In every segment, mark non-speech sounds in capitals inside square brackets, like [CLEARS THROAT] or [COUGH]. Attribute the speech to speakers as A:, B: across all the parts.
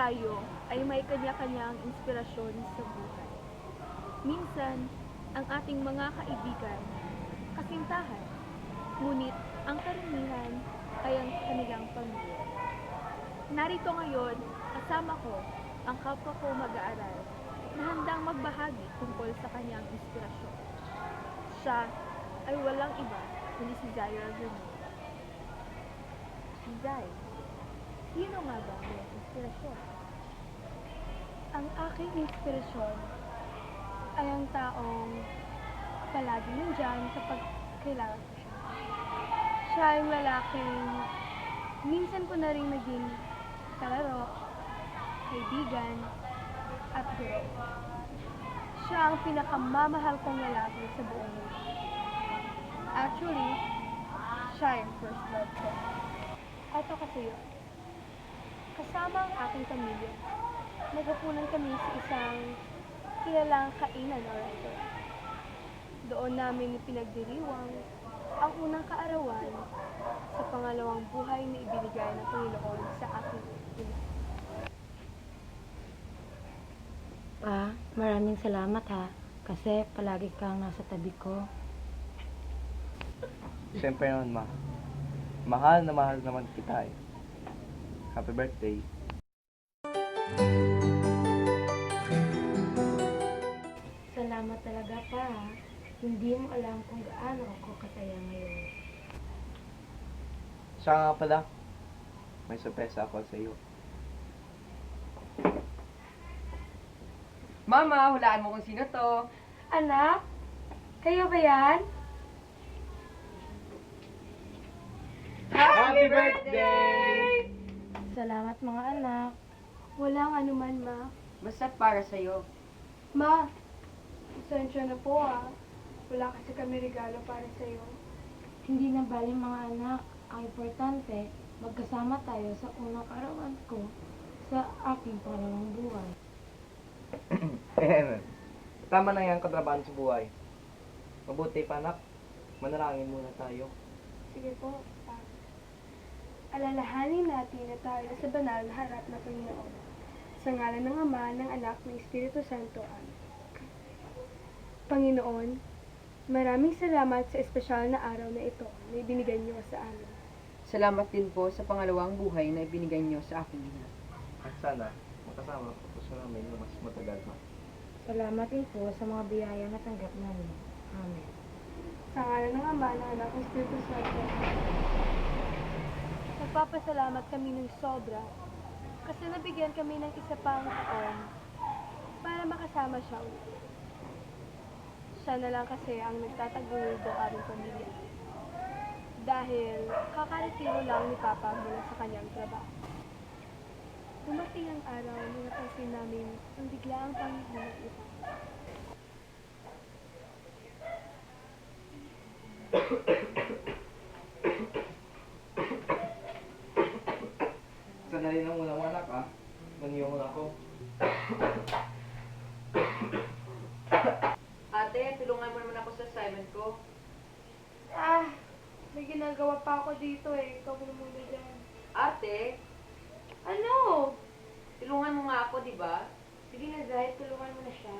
A: tayo ay may kanya-kanyang inspirasyon sa buhay. Minsan, ang ating mga kaibigan, kasintahan, ngunit ang karamihan ay ang kanilang pamilya. Narito ngayon, kasama ko ang kapwa ko mag-aaral na handang magbahagi tungkol sa kanyang inspirasyon. Siya ay walang iba kundi si Zaira Vernon. Si Zay, sino nga ba ang inspirasyon? Ang aking inspirasyon ay ang taong palagi nandyan kapag kailangan ko siya. Siya ay lalaking minsan ko na rin naging kalaro, kaibigan, at guro. Siya ang pinakamamahal kong lalaki sa buong mundo. Actually, siya yung first love ko. Ito kasi yun. Kasama ang aking pamilya, nagpupunan kami sa isang kilalang kainan o restaurant. Doon namin pinagdiriwang ang unang kaarawan sa pangalawang buhay na ibinigay ng Panginoon sa aking ina.
B: Pa, maraming salamat ha. Kasi palagi kang nasa tabi ko.
C: Siyempre naman, ma. Mahal na mahal naman kita eh. Happy birthday.
B: Salamat Hindi mo alam kung gaano ako kasaya ngayon.
C: Siya nga pala. May sorpresa ako sa iyo.
D: Mama, hulaan mo kung sino to.
A: Anak, kayo ba yan?
C: Happy birthday!
B: Salamat mga anak.
A: Walang anuman, ma.
D: Basta para sa'yo.
A: Ma, pasensya na po ah. Wala kasi kami regalo para sa'yo.
B: Hindi na bali mga anak. Ang importante, magkasama tayo sa unang karawan ko sa aking pangalawang buhay. [CLEARS THROAT]
C: Ayan. Tama na yan katrabaho sa buhay. Mabuti pa anak. Manalangin muna tayo.
A: Sige po, pa. Alalahanin natin na tayo sa banal na harap na Panginoon. Sa ngalan ng Ama, ng Anak, ng Espiritu Santo. Amen. Panginoon, maraming salamat sa espesyal na araw na ito na ibinigay niyo sa amin.
D: Salamat din po sa pangalawang buhay na ibinigay niyo sa aking ina.
C: At sana, makasama ko sa namin na mas matagal pa.
B: Salamat din po sa mga biyaya na tanggap namin. Amen.
A: Sa ngalan ng Ama, ng Anak, ng Espiritu Santo. Nagpapasalamat kami ng sobra kasi nabigyan kami ng isa pang taon para makasama siya ulit. Siya na lang kasi ang nagtataguyod ng aming pamilya. Dahil kakaretiro lang ni Papa mula sa kanyang trabaho. Dumating ang araw na napansin namin ang biglaang panghihina ito.
C: Sandali lang muna mga anak ah. Maniyo muna ako.
D: Ate, tulungan mo naman ako sa assignment ko.
A: Ah, may ginagawa pa ako dito eh. Ikaw na muna dyan.
D: Ate,
A: Ano?
D: tulungan mo nga ako, di ba?
A: Sige na, Zay. Tulungan mo na siya.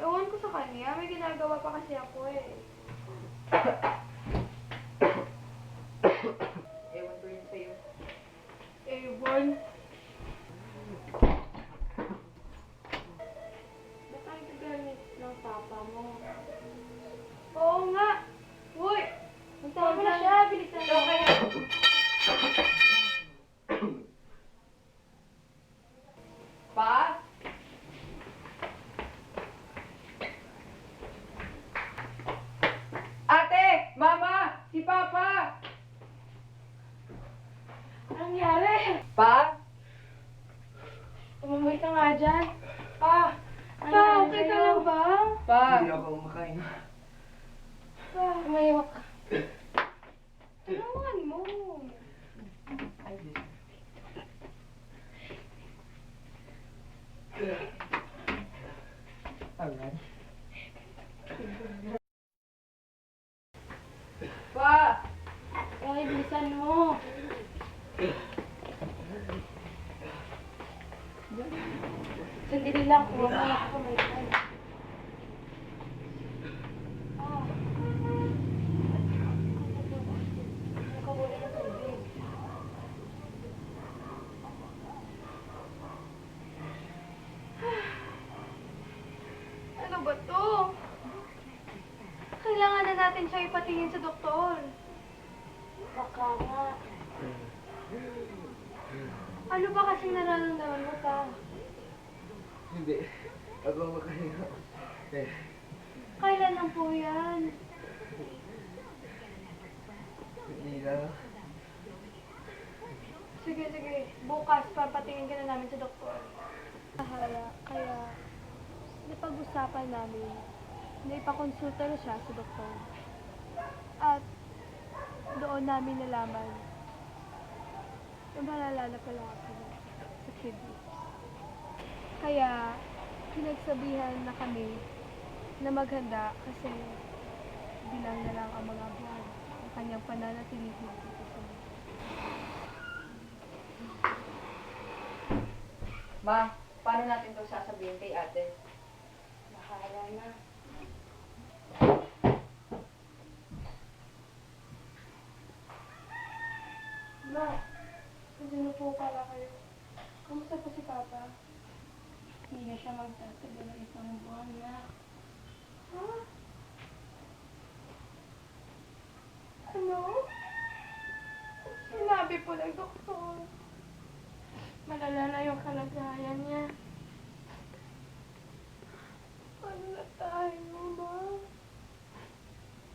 A: Ewan ko sa kanya. May ginagawa pa kasi ako eh. Ka nga dyan. Pa! Pa, okay ka lang ba?
D: Pa?
C: Hindi ako kumakain.
A: Pa,
B: ka.
A: tulungan mo.
C: Alright.
D: Pa?
B: Ay, bilisan mo. Sandali lang, kuha mo ako may. Ah.
A: Ano ba to? Kailangan na natin siya ipatingin sa doktor.
B: Baka nga.
A: Ano ba kasing nararamdaman mo ta?
C: Hindi. Ako makahinga. Eh,
A: Kailan lang po yan?
C: hindi na.
A: Sige, sige. Bukas, papatingin ka na namin sa doktor. Bahala. Kaya, napag-usapan namin na ipakonsulta na siya sa doktor. At, doon namin nalaman na malala na pala ako sa kidney. Kaya, pinagsabihan na kami na maghanda kasi bilang na lang ang mga buwan ang kanyang pananatiling dito sa mundo.
D: Ma, paano natin to sasabihin kay ate?
B: Bahala na.
A: Ma, sino po pala kayo? Kamusta po si Papa?
B: Hindi na siya magtatagal ng isang buwan na.
A: Ha? Ano? Sinabi po ng doktor.
B: Malala na yung kalagayan niya.
A: Ano na tayo, Ma?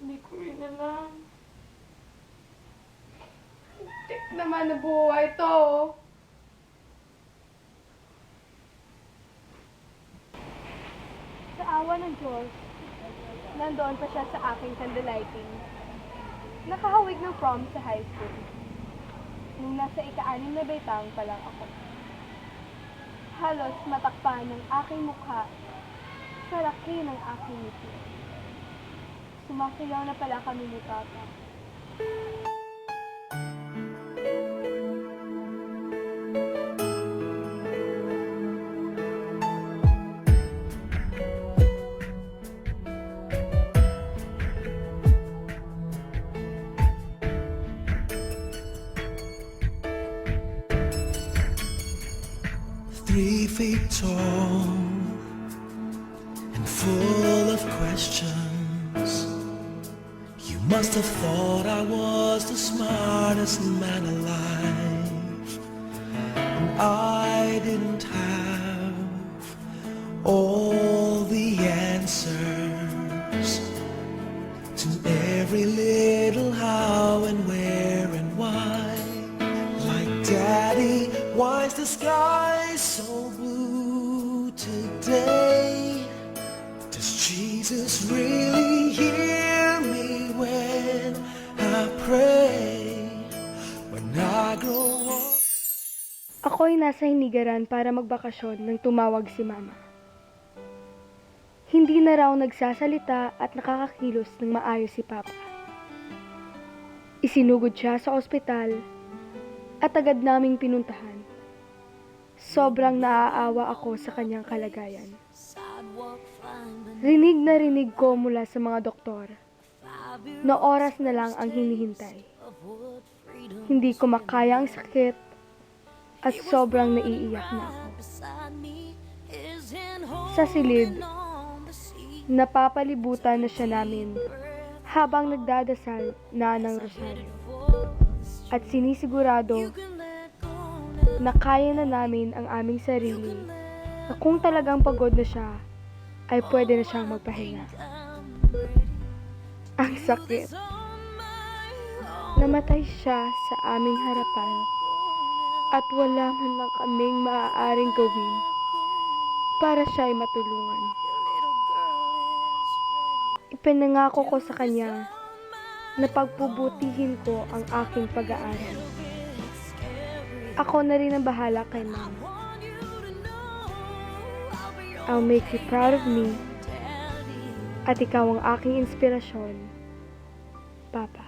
B: Hindi ko rin alam.
A: Tik naman na buhay to. Sa awa ng Diyos, nandoon pa siya sa aking candlelighting. Nakahawig ng prom sa high school. Nung nasa ika-anim na baitang pa lang ako. Halos matakpan ng aking mukha sa laki ng aking ngiti. Sumasayaw na pala kami ni Papa.
E: Feet tall and full of questions. You must have thought I was the smartest man alive. And I didn't have all the answers to every little how and where and why. Like daddy, why's the sky so blue today? Does Jesus really hear me when I pray? When I grow up.
A: Ako'y nasa hinigaran para magbakasyon nang tumawag si Mama. Hindi na raw nagsasalita at nakakakilos ng maayos si Papa. Isinugod siya sa ospital at agad naming pinuntahan. Sobrang naaawa ako sa kanyang kalagayan. Rinig na rinig ko mula sa mga doktor na oras na lang ang hinihintay. Hindi ko makaya ang sakit at sobrang naiiyak na ako. Sa silid, napapalibutan na siya namin habang nagdadasal na ng rosaryo. At sinisigurado na kaya na namin ang aming sarili na kung talagang pagod na siya, ay pwede na siyang magpahinga. Ang sakit. Namatay siya sa aming harapan at wala man lang kaming maaaring gawin para siya ay matulungan. Ipinangako ko sa kanya na pagpubutihin ko ang aking pag-aaral. Ako na rin ang bahala kay mama. I'll make you proud of me at ikaw ang aking inspirasyon, Papa.